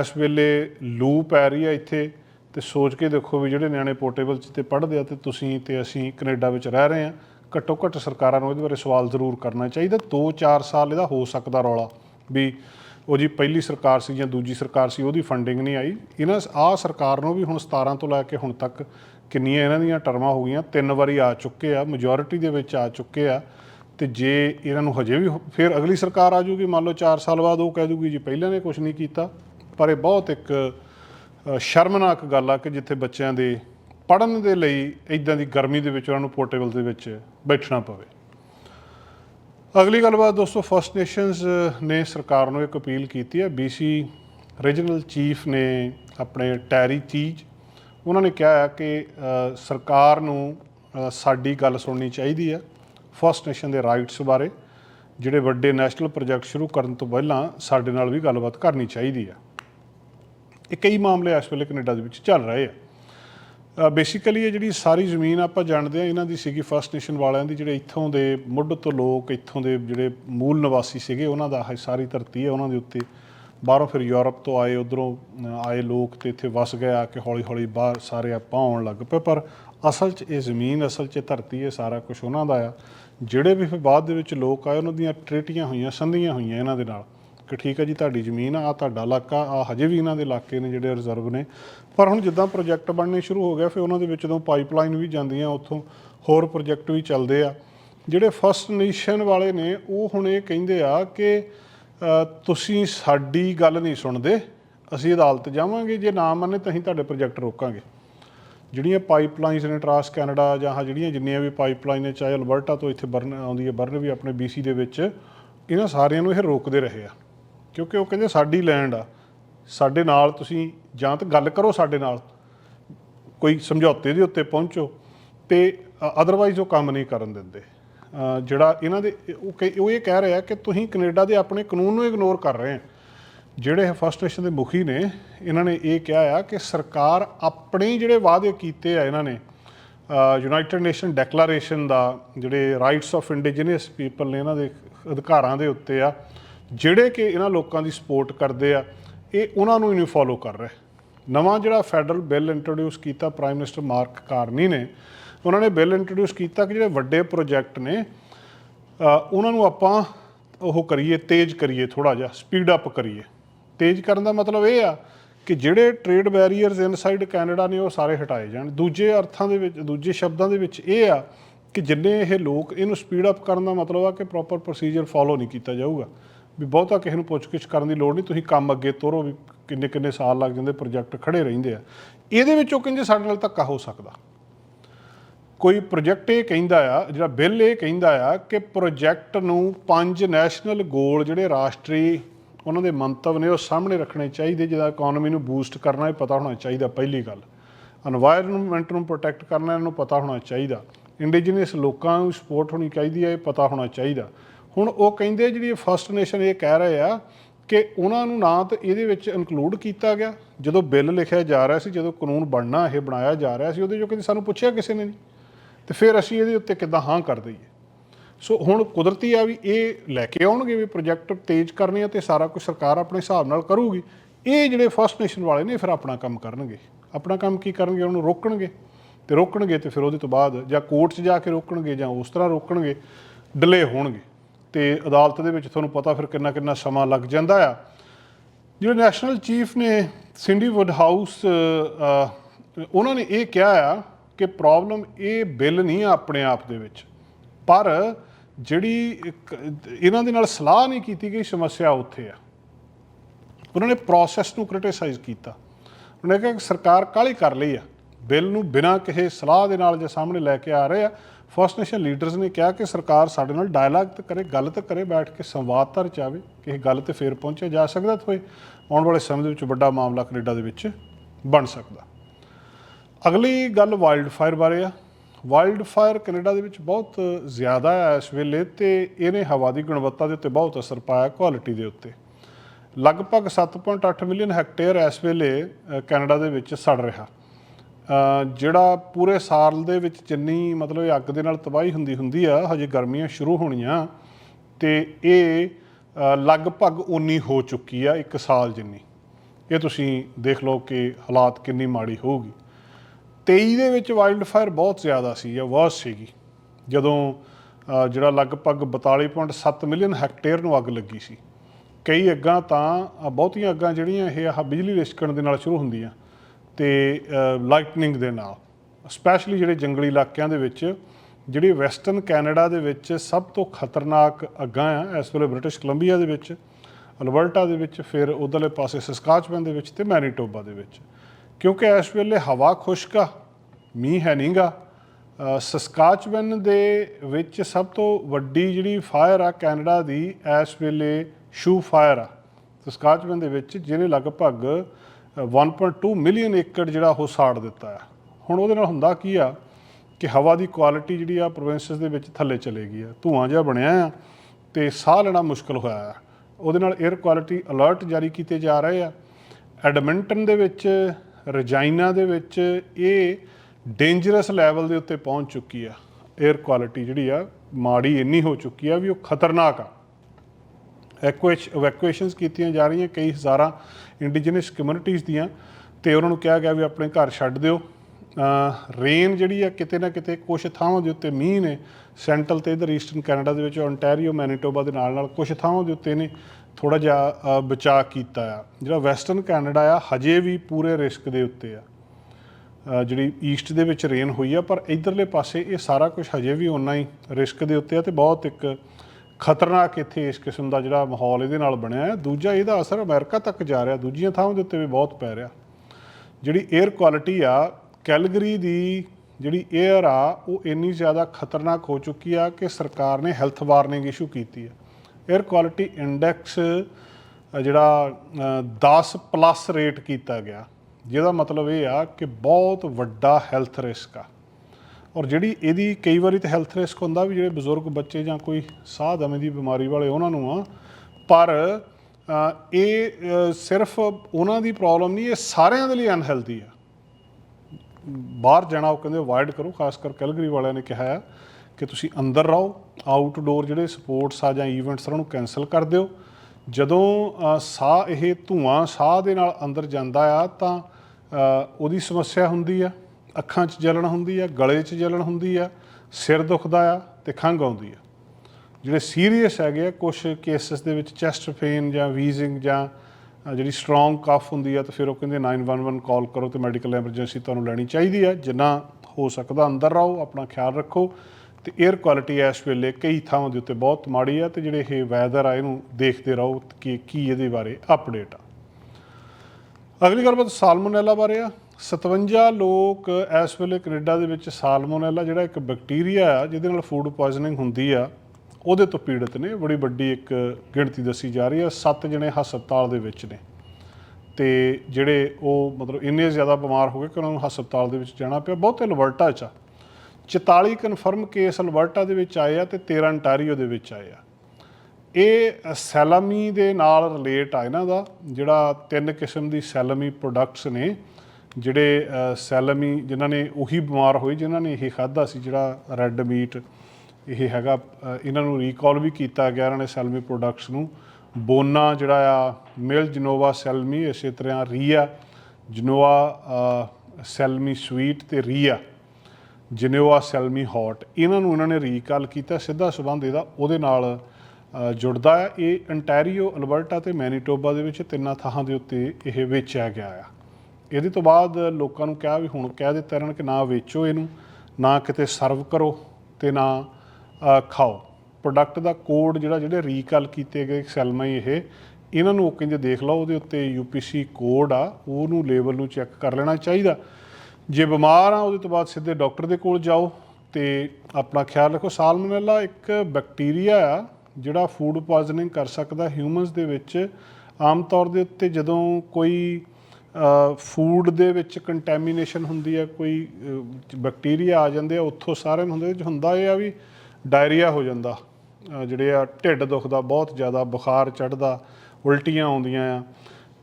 ਇਸ ਵੇਲੇ ਲੂ ਪੈ ਰਹੀ ਹੈ ਇੱਥੇ। ਤੇ ਸੋਚ ਕੇ ਦੇਖੋ ਵੀ ਜਿਹੜੇ ਨਿਆਣੇ ਪੋਰਟੇਬਲ 'ਚ ਤੇ ਪੜ੍ਹਦੇ ਆ ਤੇ ਤੁਸੀਂ ਤੇ ਅਸੀਂ ਕੈਨੇਡਾ ਵਿੱਚ ਰਹਿ ਰਹੇ ਹਾਂ ਘੱਟੋ ਘੱਟ ਸਰਕਾਰਾਂ ਨੂੰ ਇਹਦੇ ਬਾਰੇ ਸਵਾਲ ਜ਼ਰੂਰ ਕਰਨਾ ਚਾਹੀਦਾ। 2-4 ਸਾਲ ਇਹਦਾ ਹੋ ਸਕਦਾ ਰੌਲਾ ਵੀ ਉਹ ਜੀ ਪਹਿਲੀ ਸਰਕਾਰ ਸੀ ਜਾਂ ਦੂਜੀ ਸਰਕਾਰ ਸੀ, ਉਹਦੀ ਫੰਡਿੰਗ ਨਹੀਂ ਆਈ। ਇਹਨਾਂ ਆ ਸਰਕਾਰ ਨੂੰ ਵੀ ਹੁਣ 17 ਤੋਂ ਲੈ ਕੇ ਹੁਣ ਤੱਕ ਕਿੰਨੀਆਂ ਇਹਨਾਂ ਦੀਆਂ ਟਰਮਾਂ ਹੋ ਗਈਆਂ। ਤਿੰਨ ਵਾਰੀ ਆ ਚੁੱਕੇ ਆ ਮੈਜੋਰਿਟੀ ਦੇ ਵਿੱਚ ਆ ਚੁੱਕੇ ਆ। ਤੇ ਜੇ ਇਹਨਾਂ ਨੂੰ ਹਜੇ ਵੀ ਫਿਰ ਅਗਲੀ ਸਰਕਾਰ ਆ ਜੂਗੀ, ਮੰਨ ਲਓ 4 ਸਾਲ ਬਾਅਦ ਉਹ ਕਹਿ ਦੂਗੀ, ਜੀ ਪਹਿਲਾਂ ਨੇ ਕੁਝ ਨਹੀਂ ਕੀਤਾ। ਪਰ ਇਹ ਬਹੁਤ ਇੱਕ ਸ਼ਰਮਨਾਕ ਗੱਲ ਆ ਕਿ ਜਿੱਥੇ ਬੱਚਿਆਂ ਦੇ ਪੜਨ ਦੇ ਲਈ ਇਦਾਂ ਦੀ ਗਰਮੀ ਦੇ ਵਿੱਚ ਉਹਨਾਂ ਨੂੰ ਪੋਰਟੇਬਲ ਦੇ ਵਿੱਚ ਬੈਠਣਾ ਪਵੇ। ਅਗਲੀ ਗੱਲਬਾਤ ਦੋਸਤੋ ਫਸਟ ਨੇਸ਼ਨਸ ਨੇ ਸਰਕਾਰ ਨੂੰ ਇੱਕ ਅਪੀਲ ਕੀਤੀ ਹੈ। ਬੀਸੀ ਰੀਜਨਲ ਚੀਫ ਨੇ ਆਪਣੇ ਟੈਰੀ ਚੀਜ਼ ਉਹਨਾਂ ਨੇ ਕਿਹਾ ਹੈ ਕਿ ਸਰਕਾਰ ਨੂੰ ਸਾਡੀ ਗੱਲ ਸੁਣਨੀ ਚਾਹੀਦੀ ਹੈ ਫਸਟ ਨੇਸ਼ਨ ਦੇ ਰਾਈਟਸ ਬਾਰੇ, ਜਿਹੜੇ ਵੱਡੇ ਨੈਸ਼ਨਲ ਪ੍ਰੋਜੈਕਟ ਸ਼ੁਰੂ ਕਰਨ ਤੋਂ ਪਹਿਲਾਂ ਸਾਡੇ ਨਾਲ ਵੀ ਗੱਲਬਾਤ ਕਰਨੀ ਚਾਹੀਦੀ ਹੈ। ਇਹ ਕਈ ਮਾਮਲੇ ਇਸ ਵੇਲੇ ਕੈਨੇਡਾ ਦੇ ਵਿੱਚ ਚੱਲ ਰਹੇ ਆ ਬੇਸਿਕਲੀ ਇਹ ਜਿਹੜੀ ਸਾਰੀ ਜ਼ਮੀਨ ਆਪਾਂ ਜਾਣਦੇ ਆ ਇਹਨਾਂ ਦੀ ਸੀਗੀ ਫਸਟ ਨੇਸ਼ਨ ਵਾਲਿਆਂ ਦੀ, ਜਿਹੜੇ ਇੱਥੋਂ ਦੇ ਮੁੱਢ ਤੋਂ ਲੋਕ, ਇੱਥੋਂ ਦੇ ਜਿਹੜੇ ਮੂਲ ਨਿਵਾਸੀ ਸੀਗੇ, ਉਹਨਾਂ ਦਾ ਇਹ ਸਾਰੀ ਧਰਤੀ ਹੈ ਉਹਨਾਂ ਦੇ ਉੱਤੇ। ਬਾਹਰੋਂ ਫਿਰ ਯੂਰਪ ਤੋਂ ਆਏ, ਉਧਰੋਂ ਆਏ ਲੋਕ ਤੇ ਇੱਥੇ ਵਸ ਗਏ, ਆ ਕਿ ਹੌਲੀ ਹੌਲੀ ਬਾਹਰ ਸਾਰੇ ਆਪਾਂ ਆਉਣ ਲੱਗ ਪਏ। ਪਰ ਅਸਲ 'ਚ ਇਹ ਜ਼ਮੀਨ, ਅਸਲ 'ਚ ਇਹ ਧਰਤੀ, ਇਹ ਸਾਰਾ ਕੁਝ ਉਹਨਾਂ ਦਾ ਆ। ਜਿਹੜੇ ਵੀ ਫਿਰ ਬਾਅਦ ਦੇ ਵਿੱਚ ਲੋਕ ਆਏ, ਉਹਨਾਂ ਦੀਆਂ ਟ੍ਰੀਟੀਆਂ ਹੋਈਆਂ, ਸੰਧੀਆਂ ਹੋਈਆਂ ਇਹਨਾਂ ਦੇ ਨਾਲ। ਕਿ ਠੀਕ ਹੈ ਜੀ, ਤੁਹਾਡੀ ਜ਼ਮੀਨ ਆ ਆਹ ਤੁਹਾਡਾ ਇਲਾਕਾ ਆ, ਹਜੇ ਵੀ ਇਹਨਾਂ ਦੇ ਇਲਾਕੇ ਨੇ ਜਿਹੜੇ ਰਿਜ਼ਰਵ ਨੇ। ਪਰ ਹੁਣ ਜਿੱਦਾਂ ਪ੍ਰੋਜੈਕਟ ਬਣਨੇ ਸ਼ੁਰੂ ਹੋ ਗਿਆ ਫਿਰ ਉਹਨਾਂ ਦੇ ਵਿੱਚ ਜਦੋਂ ਪਾਈਪਲਾਈਨ ਵੀ ਜਾਂਦੀਆਂ, ਉੱਥੋਂ ਹੋਰ ਪ੍ਰੋਜੈਕਟ ਵੀ ਚੱਲਦੇ ਆ। ਜਿਹੜੇ ਫਸਟ ਨੇਸ਼ਨ ਵਾਲੇ ਨੇ, ਉਹ ਹੁਣ ਇਹ ਕਹਿੰਦੇ ਆ ਕਿ ਤੁਸੀਂ ਸਾਡੀ ਗੱਲ ਨਹੀਂ ਸੁਣਦੇ, ਅਸੀਂ ਅਦਾਲਤ ਜਾਵਾਂਗੇ, ਜੇ ਨਾ ਮੰਨੇ ਤਾਂ ਅਸੀਂ ਤੁਹਾਡੇ ਪ੍ਰੋਜੈਕਟ ਰੋਕਾਂਗੇ। ਜਿਹੜੀਆਂ ਪਾਈਪਲਾਈਨਸ ਨੇ ਟਰਾਸ ਕੈਨੇਡਾ ਜਾਂ ਆਹ ਜਿਹੜੀਆਂ ਜਿੰਨੀਆਂ ਵੀ ਪਾਈਪਲਾਈਨ ਨੇ, ਚਾਹੇ ਅਲਬਰਟਾ ਤੋਂ ਇੱਥੇ ਬਰਨ, ਆਉਂਦੀ ਹੈ, ਬਰਨ ਵੀ ਆਪਣੇ BC ਦੇ ਵਿੱਚ, ਇਹਨਾਂ ਸਾਰਿਆਂ ਨੂੰ ਇਹ ਰੋਕਦੇ ਰਹੇ ਆ। ਕਿਉਂਕਿ ਉਹ ਕਹਿੰਦੇ ਸਾਡੀ ਲੈਂਡ ਆ। ਸਾਡੇ ਨਾਲ ਤੁਸੀਂ ਜਾਂ ਤਾਂ ਗੱਲ ਕਰੋ ਸਾਡੇ ਨਾਲ। ਕੋਈ ਸਮਝੌਤੇ ਦੇ ਉੱਤੇ ਪਹੁੰਚੋ ਤੇ ਅਦਰਵਾਈਜ਼ ਉਹ ਕੰਮ ਨਹੀਂ ਕਰਨ ਦਿੰਦੇ। ਜਿਹੜਾ ਇਹਨਾਂ ਦੇ, ਉਹ ਇਹ ਕਹਿ ਰਿਹਾ ਕਿ ਤੁਸੀਂ ਕੈਨੇਡਾ ਦੇ ਆਪਣੇ ਕਾਨੂੰਨ ਨੂੰ ਇਗਨੋਰ ਕਰ ਰਹੇ ਆ ਜਿਹੜੇ ਫਸਟ ਨੇਸ਼ਨ ਦੇ ਮੁਖੀ ਨੇ, ਇਹਨਾਂ ਨੇ ਇਹ ਕਿਹਾ ਆ ਕਿ ਸਰਕਾਰ ਆਪਣੇ ਜਿਹੜੇ ਵਾਅਦੇ ਕੀਤੇ ਆ ਇਹਨਾਂ ਨੇ ਯੂਨਾਈਟਿਡ ਨੇਸ਼ਨ ਡੈਕਲੇਰੇਸ਼ਨ ਦਾ, ਜਿਹੜੇ ਰਾਈਟਸ ਆਫ ਇੰਡੀਜੀਨਸ ਪੀਪਲ ਨੇ ਇਹਨਾਂ ਦੇ ਅਧਿਕਾਰਾਂ ਦੇ ਉੱਤੇ ਆ ਜਿਹੜੇ ਕਿ ਇਹਨਾਂ ਲੋਕਾਂ ਦੀ ਸਪੋਰਟ ਕਰਦੇ ਆ, ਇਹ ਉਹਨਾਂ ਨੂੰ ਹੀ ਨਹੀਂ ਫੋਲੋ ਕਰ ਰਹੇ। ਨਵਾਂ ਜਿਹੜਾ ਫੈਡਰਲ ਬਿੱਲ ਇੰਟਰੋਡਿਊਸ ਕੀਤਾ ਪ੍ਰਾਈਮ ਮਿਨਿਸਟਰ ਮਾਰਕ ਕਾਰਨੀ ਨੇ, ਉਹਨਾਂ ਨੇ ਬਿੱਲ ਇੰਟਰੋਡਿਊਸ ਕੀਤਾ ਕਿ ਜਿਹੜੇ ਵੱਡੇ ਪ੍ਰੋਜੈਕਟ ਨੇ ਉਹਨਾਂ ਨੂੰ ਆਪਾਂ ਉਹ ਕਰੀਏ, ਤੇਜ਼ ਕਰੀਏ ਥੋੜਾ ਜਿਹਾ ਸਪੀਡ ਅਪ ਕਰੀਏ। ਤੇਜ਼ ਕਰਨ ਦਾ ਮਤਲਬ ਇਹ ਆ ਕਿ ਜਿਹੜੇ ਟ੍ਰੇਡ ਬੈਰੀਅਰਸ ਇਨਸਾਈਡ ਕੈਨੇਡਾ ਨੇ, ਉਹ ਸਾਰੇ ਹਟਾਏ ਜਾਣ। ਦੂਜੇ ਅਰਥਾਂ ਦੇ ਵਿੱਚ, ਦੂਜੇ ਸ਼ਬਦਾਂ ਦੇ ਵਿੱਚ ਇਹ ਆ ਕਿ ਜਿੰਨੇ ਇਹ ਲੋਕ, ਇਹਨੂੰ ਸਪੀਡ ਅਪ ਕਰਨ ਦਾ ਮਤਲਬ ਆ ਕਿ ਪ੍ਰੋਪਰ ਪ੍ਰੋਸੀਜਰ ਫਾਲੋ ਨਹੀਂ ਕੀਤਾ ਜਾਊਗਾ। ਵੀ ਬਹੁਤਾ ਕਿਸੇ ਨੂੰ ਪੁੱਛਗਿੱਛ ਕਰਨ ਦੀ ਲੋੜ ਨਹੀਂ, ਤੁਸੀਂ ਕੰਮ ਅੱਗੇ ਤੋਰੋ ਵੀ ਕਿੰਨੇ ਕਿੰਨੇ ਸਾਲ ਲੱਗ ਜਾਂਦੇ ਪ੍ਰੋਜੈਕਟ ਖੜੇ ਰਹਿੰਦੇ ਆ। ਇਹਦੇ ਵਿੱਚ ਉਹ ਕਹਿੰਦੇ ਸਾਡੇ ਨਾਲ ਧੱਕਾ ਹੋ ਸਕਦਾ। ਕੋਈ ਪ੍ਰੋਜੈਕਟ ਇਹ ਕਹਿੰਦਾ ਆ, ਜਿਹੜਾ ਬਿੱਲ ਇਹ ਕਹਿੰਦਾ ਆ ਕਿ ਪ੍ਰੋਜੈਕਟ ਨੂੰ ਪੰਜ ਨੈਸ਼ਨਲ ਗੋਲ ਜਿਹੜੇ ਰਾਸ਼ਟਰੀ ਉਹਨਾਂ ਦੇ ਮੰਤਵ ਨੇ ਉਹ ਸਾਹਮਣੇ ਰੱਖਣੇ ਚਾਹੀਦੇ, ਜਿਹਦਾ ਇਕਨੋਮੀ ਨੂੰ ਬੂਸਟ ਕਰਨਾ ਇਹ ਪਤਾ ਹੋਣਾ ਚਾਹੀਦਾ, ਪਹਿਲੀ ਗੱਲ। এনवायरमेंट ਨੂੰ ਪ੍ਰੋਟੈਕਟ ਕਰਨਾ ਇਹਨੂੰ ਪਤਾ ਹੋਣਾ ਚਾਹੀਦਾ। ਇੰਡੀਜੀਨਸ ਲੋਕਾਂ ਨੂੰ ਸਪੋਰਟ ਹੋਣੀ ਚਾਹੀਦੀ ਹੈ ਇਹ ਪਤਾ ਹੋਣਾ ਚਾਹੀਦਾ। ਹੁਣ ਉਹ ਕਹਿੰਦੇ ਜਿਹੜੀ ਫਸਟ ਨੇਸ਼ਨ ਇਹ ਕਹਿ ਰਹੇ ਆ ਕਿ ਉਹਨਾਂ ਨੂੰ ਨਾ ਤਾਂ ਇਹਦੇ ਵਿੱਚ ਇਨਕਲੂਡ ਕੀਤਾ ਗਿਆ। ਜਦੋਂ ਬਿੱਲ ਲਿਖਿਆ ਜਾ ਰਿਹਾ ਸੀ, ਜਦੋਂ ਕਾਨੂੰਨ ਬਣਨਾ, ਇਹ ਬਣਾਇਆ ਜਾ ਰਿਹਾ ਸੀ, ਉਹਦੇ ਜੋ ਕਹਿੰਦੇ ਸਾਨੂੰ ਪੁੱਛਿਆ ਕਿਸੇ ਨੇ ਨਹੀਂ। ਤੇ ਫਿਰ ਅਸੀਂ ਇਹਦੇ ਉੱਤੇ ਕਿੱਦਾਂ ਹਾਂ ਕਰ ਦਈਏ। ਸੋ ਹੁਣ ਕੁਦਰਤੀ ਆ ਵੀ ਇਹ ਲੈ ਕੇ ਆਉਣਗੇ ਵੀ ਪ੍ਰੋਜੈਕਟ ਤੇਜ਼ ਕਰਨੇ ਆ ਤੇ ਸਾਰਾ ਕੁਝ ਸਰਕਾਰ ਆਪਣੇ ਹਿਸਾਬ ਨਾਲ ਕਰੂਗੀ। ਇਹ ਜਿਹੜੇ ਫਸਟ ਨੇਸ਼ਨ ਵਾਲੇ ਨੇ ਫਿਰ ਆਪਣਾ ਕੰਮ ਕਰਨਗੇ। ਆਪਣਾ ਕੰਮ ਕੀ ਕਰਨਗੇ? ਉਹਨੂੰ ਰੋਕਣਗੇ। ਤੇ ਰੋਕਣਗੇ ਤੇ ਫਿਰ ਉਹਦੇ ਤੋਂ ਬਾਅਦ ਜਾਂ ਕੋਰਟ 'ਚ ਜਾ ਕੇ ਰੋਕਣਗੇ ਜਾਂ ਉਸ ਤਰ੍ਹਾਂ ਰੋਕਣਗੇ ਡਿਲੇ ਹੋਣਗੇ। ਤੇ ਅਦਾਲਤ ਦੇ ਵਿੱਚ ਤੁਹਾਨੂੰ ਪਤਾ ਫਿਰ ਕਿੰਨਾ ਕਿੰਨਾ ਸਮਾਂ ਲੱਗ ਜਾਂਦਾ ਆ। ਜਿਹੜੇ ਨੈਸ਼ਨਲ ਚੀਫ ਨੇ ਸਿੰਡੀ ਹਾਊਸ ਉਹਨਾਂ ਨੇ ਇਹ ਕਿਹਾ ਆ ਕਿ ਪ੍ਰੋਬਲਮ ਇਹ ਬਿੱਲ ਨਹੀਂ ਆ ਆਪਣੇ ਆਪ ਦੇ ਵਿੱਚ। ਪਰ ਜਿਹੜੀ ਇਹਨਾਂ ਦੇ ਨਾਲ ਸਲਾਹ ਨਹੀਂ ਕੀਤੀ ਗਈ ਸਮੱਸਿਆ ਉੱਥੇ ਆ। ਉਹਨਾਂ ਨੇ ਪ੍ਰੋਸੈਸ ਨੂੰ ਕ੍ਰਿਟਿਸਾਈਜ਼ ਕੀਤਾ। ਉਹਨਾਂ ਨੇ ਕਿਹਾ ਕਿ ਸਰਕਾਰ ਕਾਹਲੀ ਕਰ ਲਈ ਆ। ਬਿੱਲ ਨੂੰ ਬਿਨਾਂ ਕਿਸੇ ਸਲਾਹ ਦੇ ਨਾਲ ਜੇ ਸਾਹਮਣੇ ਲੈ ਕੇ ਆ ਰਹੇ ਆ ਫਸਟ ਨੇਸ਼ਨ ਲੀਡਰਸ ਨੇ ਕਿਹਾ ਕਿ ਸਰਕਾਰ ਸਾਡੇ ਨਾਲ ਡਾਇਲਾਗ ਤੇ ਕਰੇ, ਗੱਲ ਤੇ ਕਰੇ, ਬੈਠ ਕੇ ਸੰਵਾਦ ਤਾਂ ਰਚਾਵੇ, ਕਿ ਇਹ ਗੱਲ ਤੇ ਫੇਰ ਪਹੁੰਚਿਆ ਜਾ ਸਕਦਾ ਤੇ ਹੋਏ, ਆਉਣ ਵਾਲੇ ਸਮੇਂ ਦੇ ਵਿੱਚ ਵੱਡਾ ਮਾਮਲਾ ਕੈਨੇਡਾ ਦੇ ਵਿੱਚ ਬਣ ਸਕਦਾ। ਅਗਲੀ ਗੱਲ ਵਾਈਲਡ ਫਾਇਰ ਬਾਰੇ ਆ। ਵਾਈਲਡ ਫਾਇਰ ਕੈਨੇਡਾ ਦੇ ਵਿੱਚ ਬਹੁਤ ਜ਼ਿਆਦਾ ਹੈ ਇਸ ਵੇਲੇ ਤੇ ਇਹਨੇ ਹਵਾ ਦੀ ਗੁਣਵੱਤਾ ਦੇ ਉੱਤੇ ਬਹੁਤ ਅਸਰ ਪਾਇਆ ਕੁਆਲਿਟੀ ਦੇ ਉੱਤੇ। ਲਗਭਗ 7.8 ਮਿਲੀਅਨ ਹੈਕਟੇਅਰ ਇਸ ਵੇਲੇ ਕੈਨੇਡਾ ਦੇ ਵਿੱਚ ਸੜ ਰਿਹਾ। ਜਿਹੜਾ ਪੂਰੇ ਸਾਲ ਦੇ ਵਿੱਚ ਜਿੰਨੀ ਮਤਲਬ ਅੱਗ ਦੇ ਨਾਲ ਤਬਾਹੀ ਹੁੰਦੀ ਹੁੰਦੀ ਆ, ਹਜੇ ਗਰਮੀਆਂ ਸ਼ੁਰੂ ਹੋਣੀਆਂ ਤੇ ਇਹ ਲਗਭਗ ਉਨੀ ਹੋ ਚੁੱਕੀ ਆ, ਇੱਕ ਸਾਲ ਜਿੰਨੀ। ਇਹ ਤੁਸੀਂ ਦੇਖ ਲਓ ਕਿ ਹਾਲਾਤ ਕਿੰਨੀ ਮਾੜੀ ਹੋਊਗੀ। 23 ਦੇ ਵਿੱਚ ਵਾਈਲਡ ਫਾਇਰ ਬਹੁਤ ਜ਼ਿਆਦਾ ਸੀ ਜਾਂ ਵਰਸ ਸੀਗੀ। ਜਦੋਂ ਜਿਹੜਾ ਲਗਭਗ 42.7 ਮਿਲੀਅਨ ਹੈਕਟੇਅਰ ਨੂੰ ਅੱਗ ਲੱਗੀ ਸੀ। ਕਈ ਅੱਗਾਂ ਤਾਂ ਬਹੁਤੀਆਂ ਅੱਗਾਂ ਜਿਹੜੀਆਂ ਇਹ ਆਹ ਬਿਜਲੀ ਲਿਸ਼ਕਣ ਦੇ ਨਾਲ ਸ਼ੁਰੂ ਹੁੰਦੀਆਂ। ਤੇ ਲਾਈਟਨਿੰਗ ਦੇ ਨਾਲ ਸਪੈਸ਼ਲੀ ਜਿਹੜੇ ਜੰਗਲੀ ਇਲਾਕਿਆਂ ਦੇ ਵਿੱਚ, ਜਿਹੜੀ ਵੈਸਟਰਨ ਕੈਨੇਡਾ ਦੇ ਵਿੱਚ ਸਭ ਤੋਂ ਖਤਰਨਾਕ ਅੱਗਾਂ ਆ, ਇਸ ਵੇਲੇ ਬ੍ਰਿਟਿਸ਼ ਕੋਲੰਬੀਆ ਦੇ ਵਿੱਚ, ਅਲਬਰਟਾ ਦੇ ਵਿੱਚ, ਫਿਰ ਉਧਰਲੇ ਪਾਸੇ ਸਸਕਾਚਵਨ ਦੇ ਵਿੱਚ ਤੇ ਮੈਨੀਟੋਬਾ ਦੇ ਵਿੱਚ। ਕਿਉਂਕਿ ਇਸ ਵੇਲੇ ਹਵਾ ਖੁਸ਼ਕ ਆ, ਮੀਂਹ ਹੈ ਨਹੀਂਗਾ ਸਸਕਾਚਵਨ ਦੇ ਵਿੱਚ ਸਭ ਤੋਂ ਵੱਡੀ ਜਿਹੜੀ ਫਾਇਰ ਆ ਕੈਨੇਡਾ ਦੀ, ਇਸ ਵੇਲੇ ਸ਼ੂ ਫਾਇਰ ਆ। ਸਸਕਾਚਵਨ ਦੇ ਵਿੱਚ, ਜਿਹਨੇ ਲਗਭਗ 1.2 ਮਿਲੀਅਨ ਏਕੜ ਜਿਹੜਾ ਉਹ ਸਾੜ ਦਿੱਤਾ ਆ ਹੁਣ ਉਹਦੇ ਨਾਲ ਹੁੰਦਾ ਕੀ ਆ ਕਿ ਹਵਾ ਦੀ ਕੁਆਲਿਟੀ ਜਿਹੜੀ ਆ ਪ੍ਰੋਵਿੰਸਸ ਦੇ ਵਿੱਚ ਥੱਲੇ ਚਲੇ ਗਈ ਆ, ਧੂਆਂ ਜਿਹਾ ਬਣਿਆ ਆ ਤੇ ਸਾਹ ਲੈਣਾ ਮੁਸ਼ਕਲ ਹੋਇਆ ਆ। ਉਹਦੇ ਨਾਲ 에ਅਰ ਕੁਆਲਿਟੀ ਅਲਰਟ ਜਾਰੀ ਕੀਤੇ ਜਾ ਰਹੇ ਆ। ਐਡਮਿੰਟਨ ਦੇ ਵਿੱਚ, ਰਜਾਈਨਾ ਦੇ ਵਿੱਚ ਇਹ ਡੇਂਜਰਸ ਲੈਵਲ ਦੇ ਉੱਤੇ ਪਹੁੰਚ ਚੁੱਕੀ ਆ। 에ਅਰ ਕੁਆਲਿਟੀ ਜਿਹੜੀ ਆ ਮਾੜੀ ਇੰਨੀ ਹੋ ਚੁੱਕੀ ਆ ਵੀ ਉਹ ਖਤਰਨਾਕ ਆ। ਐਵੈਕੂਏਸ਼ਨਸ ਕੀਤੀਆਂ ਜਾ ਰਹੀਆਂ, ਕਈ ਹਜ਼ਾਰਾਂ ਇੰਡੀਜਨਸ ਕਮਿਊਨਿਟੀਜ਼ ਦੀਆਂ, ਤੇ ਉਹਨਾਂ ਨੂੰ ਕਿਹਾ ਗਿਆ ਵੀ ਆਪਣੇ ਘਰ ਛੱਡ ਦਿਓ। ਰੇਨ ਜਿਹੜੀ ਆ, ਕਿਤੇ ਨਾ ਕਿਤੇ ਕੁਝ ਥਾਵਾਂ ਦੇ ਉੱਤੇ ਮੀਂਹ ਨੇ, ਸੈਂਟਰਲ ਤੇ ਇਧਰ ਈਸਟਰਨ ਕੈਨੇਡਾ ਦੇ ਵਿੱਚ ਓਨਟਾਰੀਓ ਮੈਨੀਟੋਬਾ ਦੇ ਨਾਲ ਨਾਲ ਕੁਝ ਥਾਵਾਂ ਦੇ ਉੱਤੇ ਨੇ ਥੋੜਾ ਜਿਹਾ ਬਚਾਅ ਕੀਤਾ ਆ। ਜਿਹੜਾ ਵੈਸਟਰਨ ਕੈਨੇਡਾ ਆ, ਹਜੇ ਵੀ ਪੂਰੇ ਰਿਸਕ ਦੇ ਉੱਤੇ ਆ। ਜਿਹੜੀ ਈਸਟ ਦੇ ਵਿੱਚ ਰੇਨ ਹੋਈ ਆ, ਪਰ ਇਧਰਲੇ ਪਾਸੇ ਇਹ ਸਾਰਾ ਕੁਝ ਹਜੇ ਵੀ ਓਨਾ ਹੀ ਰਿਸਕ ਦੇ ਉੱਤੇ ਆ, ਤੇ ਬਹੁਤ ਇੱਕ ਖਤਰਨਾਕ ਇੱਥੇ ਇਸ ਕਿਸਮ ਦਾ ਜਿਹੜਾ ਮਾਹੌਲ ਇਹਦੇ ਨਾਲ ਬਣਿਆ ਹੈ। ਦੂਜਾ ਇਹਦਾ ਅਸਰ ਅਮਰੀਕਾ ਤੱਕ ਜਾ ਰਿਹਾ, ਦੂਜੀਆਂ ਥਾਵਾਂ ਦੇ ਉੱਤੇ ਵੀ ਬਹੁਤ ਪੈ ਰਿਹਾ। ਜਿਹੜੀ 에ਅਰ ਕੁਆਲਿਟੀ ਆ, ਕੈਲਗਰੀ ਦੀ ਜਿਹੜੀ 에ਅਰ ਆ, ਉਹ ਇੰਨੀ ਜ਼ਿਆਦਾ ਖਤਰਨਾਕ ਹੋ ਚੁੱਕੀ ਆ ਕਿ ਸਰਕਾਰ ਨੇ ਹੈਲਥ ਵਾਰਨਿੰਗ ਇਸ਼ੂ ਕੀਤੀ ਆ। 에ਅਰ ਕੁਆਲਿਟੀ ਇੰਡੈਕਸ ਜਿਹੜਾ 10 ਪਲੱਸ ਰੇਟ ਕੀਤਾ ਗਿਆ। ਜਿਹਦਾ ਮਤਲਬ ਇਹ ਆ ਕਿ ਬਹੁਤ ਵੱਡਾ ਹੈਲਥ ਰਿਸਕ ਆ। ਔਰ ਜਿਹੜੀ ਇਹਦੀ ਕਈ ਵਾਰੀ ਤਾਂ ਹੈਲਥ ਰਿਸਕ ਹੁੰਦਾ ਵੀ ਜਿਹੜੇ ਬਜ਼ੁਰਗ ਬੱਚੇ ਜਾਂ ਕੋਈ ਸਾਹ ਦਮੇ ਦੀ ਬਿਮਾਰੀ ਵਾਲੇ ਉਹਨਾਂ ਨੂੰ ਆ, ਪਰ ਇਹ ਸਿਰਫ ਉਹਨਾਂ ਦੀ ਪ੍ਰੋਬਲਮ ਨਹੀਂ, ਇਹ ਸਾਰਿਆਂ ਦੇ ਲਈ ਅਨਹੈਲਦੀ ਆ। ਬਾਹਰ ਜਾਣਾ, ਉਹ ਕਹਿੰਦੇ ਅਵਾਇਡ ਕਰੋ, ਖਾਸ ਕਰ ਕੈਲਗਰੀ ਵਾਲਿਆਂ ਨੇ ਕਿਹਾ ਹੈ ਕਿ ਤੁਸੀਂ ਅੰਦਰ ਰਹੋ ਆਊਟਡੋਰ ਜਿਹੜੇ ਸਪੋਰਟਸ ਆ ਜਾਂ ਇਵੈਂਟਸ ਉਹਨਾਂ ਨੂੰ ਕੈਨਸਲ ਕਰ ਦਿਓ। ਜਦੋਂ ਸਾਹ ਇਹ ਧੂਆਂ, ਸਾਹ ਦੇ ਨਾਲ ਅੰਦਰ ਜਾਂਦਾ ਆ, ਤਾਂ ਉਹਦੀ ਸਮੱਸਿਆ ਹੁੰਦੀ ਆ। ਅੱਖਾਂ 'ਚ ਜਲਣ ਹੁੰਦੀ ਆ, ਗਲੇ 'ਚ ਜਲਣ ਹੁੰਦੀ ਆ, ਸਿਰ ਦੁਖਦਾ ਆ ਤੇ ਖੰਘ ਆਉਂਦੀ ਆ। ਜਿਹੜੇ ਸੀਰੀਅਸ ਹੈਗੇ ਆ ਕੁਝ ਕੇਸਸ ਦੇ ਵਿੱਚ ਚੈਸਟ ਪੇਨ ਜਾਂ ਵੀਜ਼ਿੰਗ ਜਾਂ ਜਿਹੜੀ ਸਟਰੋਂਗ ਕਫ ਹੁੰਦੀ ਆ, ਤਾਂ ਫਿਰ ਉਹ ਕਹਿੰਦੇ 911 ਕਾਲ ਕਰੋ ਤੇ ਮੈਡੀਕਲ ਐਮਰਜੈਂਸੀ ਤੁਹਾਨੂੰ ਲੈਣੀ ਚਾਹੀਦੀ ਆ। ਜਿੰਨਾ ਹੋ ਸਕਦਾ ਅੰਦਰ ਰਹੋ, ਆਪਣਾ ਖਿਆਲ ਰੱਖੋ ਤੇ 에ਅਰ ਕੁਆਲਿਟੀ ਇਸ ਵੇਲੇ ਕਈ ਥਾਵਾਂ ਦੇ ਉੱਤੇ ਬਹੁਤ ਮਾੜੀ ਆ ਤੇ ਜਿਹੜੇ ਇਹ ਵੈਦਰ ਆ, ਇਹਨੂੰ ਦੇਖਦੇ ਰਹੋ ਕਿ ਕੀ ਇਹਦੇ ਬਾਰੇ ਅਪਡੇਟ ਆ। ਅਗਲੀ ਗੱਲਬਾਤ ਸਾਲਮੋਨੈਲਾ ਬਾਰੇ ਆ। 57 ਲੋਕ ਇਸ ਵੇਲੇ ਕੈਨੇਡਾ ਦੇ ਵਿੱਚ ਸਾਲਮੋਨੈਲਾ ਜਿਹੜਾ ਇੱਕ ਬੈਕਟੀਰੀਆ ਆ, ਜਿਹਦੇ ਨਾਲ ਫੂਡ ਪੋਇਜ਼ਨਿੰਗ ਹੁੰਦੀ ਆ, ਉਹਦੇ ਤੋਂ ਪੀੜਤ ਨੇ। ਬੜੀ ਵੱਡੀ ਇੱਕ ਗਿਣਤੀ ਦੱਸੀ ਜਾ ਰਹੀ ਆ, ਸੱਤ ਜਣੇ ਹਸਪਤਾਲ ਦੇ ਵਿੱਚ ਨੇ। ਤੇ ਜਿਹੜੇ ਉਹ ਮਤਲਬ ਇੰਨੇ ਜ਼ਿਆਦਾ ਬਿਮਾਰ ਹੋ ਗਏ ਕਿ ਉਹਨਾਂ ਨੂੰ ਹਸਪਤਾਲ ਦੇ ਵਿੱਚ ਜਾਣਾ ਪਿਆ। ਬਹੁਤੇ ਅਲਬਰਟਾ 'ਚ ਆ। 44 ਕਨਫਰਮ ਕੇਸ ਅਲਬਰਟਾ ਦੇ ਵਿੱਚ ਆਏ ਆ ਤੇ 13 ਅੰਟਾਰੀਓ ਦੇ ਵਿੱਚ ਆਏ ਆ। ਇਹ ਸੈਲਮੀ ਦੇ ਨਾਲ ਰਿਲੇਟ ਆ ਇਹਨਾਂ ਦਾ, ਜਿਹੜਾ ਤਿੰਨ ਕਿਸਮ ਦੀ ਸੈਲਮੀ ਪ੍ਰੋਡਕਟਸ ਨੇ। ਜਿਹੜੇ ਸੈਲਮੀ ਜਿਨ੍ਹਾਂ ਨੇ ਉਹੀ ਬਿਮਾਰ ਹੋਏ, ਜਿਨ੍ਹਾਂ ਨੇ ਇਹ ਖਾਦਾ ਸੀ, ਜਿਹੜਾ ਰੈੱਡ ਮੀਟ, ਇਹ ਹੈਗਾ ਇਹਨਾਂ ਨੂੰ ਰੀਕਾਲ ਵੀ ਕੀਤਾ ਗਿਆ, ਇਹਨਾਂ ਨੇ ਸੈਲਮੀ ਪ੍ਰੋਡਕਟਸ ਨੂੰ। ਬੋਨਾ ਜਿਹੜਾ ਆ, ਮਿਲ ਜਨੋਵਾ ਸੈਲਮੀ, ਇਸੇ ਤਰ੍ਹਾਂ ਰੀਆ, ਜਨੋਵਾ ਸੈਲਮੀ ਸਵੀਟ ਤੇ ਰੀਆ, ਜਨੇਵਾ ਸੈਲਮੀ ਹੌਟ ਇਹਨਾਂ ਨੂੰ ਇਹਨਾਂ ਨੇ ਰੀਕਾਲ ਕੀਤਾ, ਸਿੱਧਾ ਸਬੰਧ ਇਹਦਾ, ਉਹਦੇ ਨਾਲ ਜੁੜਦਾ ਆ। ਇਹ ਅੰਟੈਰੀਓ ਅਲਬਰਟਾ ਤੇ ਮੈਨੀਟੋਬਾ ਦੇ ਵਿੱਚ ਤਿੰਨਾਂ ਥਾਂ ਦੇ ਉੱਤੇ ਇਹ ਵੇਚਿਆ ਗਿਆ ਆ। ਇਹਦੇ ਤੋਂ ਬਾਅਦ ਲੋਕਾਂ ਨੂੰ ਕਿਹਾ ਵੀ ਹੁਣ ਕਹਿ ਦਿੱਤਾ ਇਹਨਾਂ ਨੇ ਕਿ ਨਾ ਵੇਚੋ ਇਹਨੂੰ, ਨਾ ਕਿਤੇ ਸਰਵ ਕਰੋ ਤੇ ਨਾ ਖਾਓ। ਪ੍ਰੋਡਕਟ ਦਾ ਕੋਡ ਜਿਹੜਾ, ਜਿਹੜੇ ਰੀਕਾਲ ਕੀਤੇ ਗਏ ਸੈਲਮਾ ਇਹ, ਇਹਨਾਂ ਨੂੰ ਉਹ ਕਹਿੰਦੇ ਦੇਖ ਲਓ, ਉਹਦੇ ਉੱਤੇ ਯੂਪੀਸੀ ਕੋਡ ਆ, ਉਹਨੂੰ ਲੇਬਲ ਨੂੰ ਚੈੱਕ ਕਰ ਲੈਣਾ ਚਾਹੀਦਾ। ਜੇ ਬਿਮਾਰ ਆ, ਉਹਦੇ ਤੋਂ ਬਾਅਦ ਸਿੱਧੇ ਡਾਕਟਰ ਦੇ ਕੋਲ ਜਾਓ ਤੇ ਆਪਣਾ ਖਿਆਲ ਰੱਖੋ, ਸਾਲਮੋਨੈਲਾ ਇੱਕ ਬੈਕਟੀਰੀਆ ਆ, ਜਿਹੜਾ ਫੂਡ ਪੋਇਜ਼ਨਿੰਗ ਕਰ ਸਕਦਾ ਹਿਊਮਨਸ ਦੇ ਵਿੱਚ। ਆਮ ਤੌਰ ਦੇ ਉੱਤੇ ਜਦੋਂ ਕੋਈ ਫੂਡ ਦੇ ਵਿੱਚ ਕੰਟੈਮੀਨੇਸ਼ਨ ਹੁੰਦੀ ਹੈ, ਕੋਈ ਬੈਕਟੀਰੀਆ ਆ ਜਾਂਦੇ ਆ, ਉੱਥੋਂ ਸਾਰੇ ਨੂੰ ਹੁੰਦੇ ਹੁੰਦਾ ਇਹ ਆ ਵੀ ਡਾਇਰੀਆ ਹੋ ਜਾਂਦਾ। ਜਿਹੜੇ ਆ ਢਿੱਡ ਦੁਖਦਾ, ਬਹੁਤ ਜ਼ਿਆਦਾ, ਬੁਖਾਰ ਚੜਦਾ ਉਲਟੀਆਂ ਆਉਂਦੀਆਂ ਆ।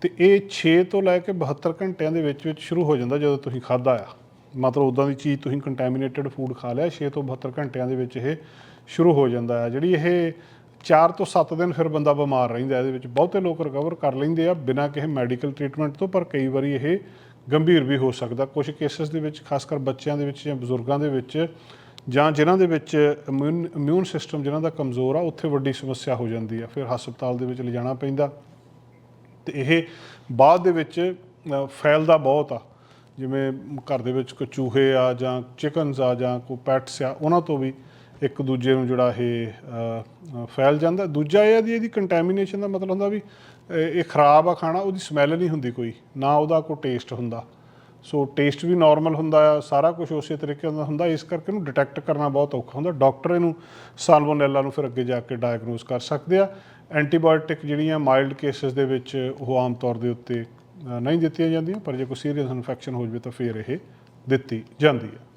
ਤੇ ਇਹ 6 ਤੋਂ ਲੈ ਕੇ 72 ਘੰਟਿਆਂ ਦੇ ਵਿੱਚ ਵਿੱਚ ਸ਼ੁਰੂ ਹੋ ਜਾਂਦਾ ਜਦੋਂ ਤੁਸੀਂ ਖਾਦਾ ਆ। ਮਤਲਬ ਉਦਾਂ ਦੀ ਚੀਜ਼ ਤੁਸੀਂ ਕੰਟੈਮੀਨੇਟਡ ਫੂਡ ਖਾ ਲਿਆ 6 ਤੋਂ 72 ਘੰਟਿਆਂ ਦੇ ਵਿੱਚ ਇਹ ਸ਼ੁਰੂ ਹੋ ਜਾਂਦਾ ਆ। ਜਿਹੜੀ ਇਹ 4 ਤੋਂ 7 ਦਿਨ ਫਿਰ ਬੰਦਾ ਬਿਮਾਰ ਰਹਿੰਦਾ ਇਹਦੇ ਵਿੱਚ ਬਹੁਤੇ ਲੋਕ ਰਿਕਵਰ ਕਰ ਲੈਂਦੇ ਆ ਬਿਨਾਂ ਕਿਸੇ ਮੈਡੀਕਲ ਟ੍ਰੀਟਮੈਂਟ ਤੋਂ, ਪਰ ਕਈ ਵਾਰੀ ਇਹ ਗੰਭੀਰ ਵੀ ਹੋ ਸਕਦਾ। ਕੁਝ ਕੇਸਸ ਦੇ ਵਿੱਚ ਖਾਸ ਕਰ ਬੱਚਿਆਂ ਦੇ ਵਿੱਚ ਜਾਂ ਬਜ਼ੁਰਗਾਂ ਦੇ ਵਿੱਚ ਜਾਂ ਜਿਨ੍ਹਾਂ ਦੇ ਵਿੱਚ ਇਮਿਊਨ ਇਮਿਊਨ ਸਿਸਟਮ ਜਿਨ੍ਹਾਂ ਦਾ ਕਮਜ਼ੋਰ ਆ, ਉੱਥੇ ਵੱਡੀ ਸਮੱਸਿਆ ਹੋ ਜਾਂਦੀ ਆ। ਫਿਰ ਹਸਪਤਾਲ ਦੇ ਵਿੱਚ ਲਿਜਾਣਾ ਪੈਂਦਾ। ਤੇ ਇਹ ਬਾਅਦ ਦੇ ਵਿੱਚ ਫੈਲਦਾ ਬਹੁਤ ਆ। ਜਿਵੇਂ ਘਰ ਦੇ ਵਿੱਚ ਕੋਈ ਚੂਹੇ ਆ ਜਾਂ ਚਿਕਨਸ ਆ ਜਾਂ ਕੋਈ ਪੈਟਸ ਆ, ਉਹਨਾਂ ਤੋਂ ਵੀ ਇੱਕ ਦੂਜੇ ਨੂੰ ਜਿਹੜਾ ਇਹ ਫੈਲ ਜਾਂਦਾ। ਦੂਜਾ ਇਹ ਆ ਦੀ ਇਹਦੀ ਕੰਟੈਮੀਨੇਸ਼ਨ ਦਾ ਮਤਲਬ ਹੁੰਦਾ ਵੀ ਇਹ ਖਰਾਬ ਆ ਖਾਣਾ, ਉਹਦੀ ਸਮੈਲ ਨਹੀਂ ਹੁੰਦੀ ਕੋਈ, ਨਾ ਉਹਦਾ ਕੋਈ ਟੇਸਟ ਹੁੰਦਾ। ਸੋ ਟੇਸਟ ਵੀ ਨਾਰਮਲ ਹੁੰਦਾ ਆ, ਸਾਰਾ ਕੁਝ ਉਸੇ ਤਰੀਕੇ ਦਾ ਹੁੰਦਾ, ਇਸ ਕਰਕੇ ਇਹਨੂੰ ਡਿਟੈਕਟ ਕਰਨਾ ਬਹੁਤ ਔਖਾ ਹੁੰਦਾ। ਡਾਕਟਰ ਇਹਨੂੰ ਸਾਲਮੋਨੈਲਾ ਨੂੰ ਫਿਰ ਅੱਗੇ ਜਾ ਕੇ ਡਾਇਗਨੋਸ ਕਰ ਸਕਦੇ ਆ। ਐਂਟੀਬਾਇਓਟਿਕ ਜਿਹੜੀਆਂ ਮਾਈਲਡ ਕੇਸਸ ਦੇ ਵਿੱਚ ਉਹ ਆਮ ਤੌਰ ਦੇ ਉੱਤੇ ਨਹੀਂ ਦਿੱਤੀਆਂ ਜਾਂਦੀਆਂ, ਪਰ ਜੇ ਕੋਈ ਸੀਰੀਅਸ ਇਨਫੈਕਸ਼ਨ ਹੋ ਜਾਵੇ ਤਾਂ ਫਿਰ ਇਹ ਦਿੱਤੀ ਜਾਂਦੀ ਹੈ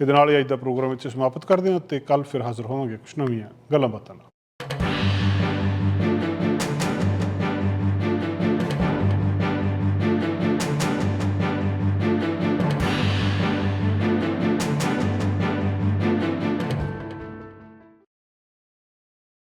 ਇਹਦੇ ਨਾਲ ਹੀ ਅੱਜ ਦਾ ਪ੍ਰੋਗਰਾਮ ਵਿੱਚ ਸਮਾਪਤ ਕਰਦੇ ਹਾਂ ਤੇ ਕੱਲ ਫਿਰ ਹਾਜ਼ਰ ਹੋਵਾਂਗੇ ਕੁਝ ਨਵੀਆਂ ਗੱਲਾਂ ਬਾਤਾਂ ਨਾਲ।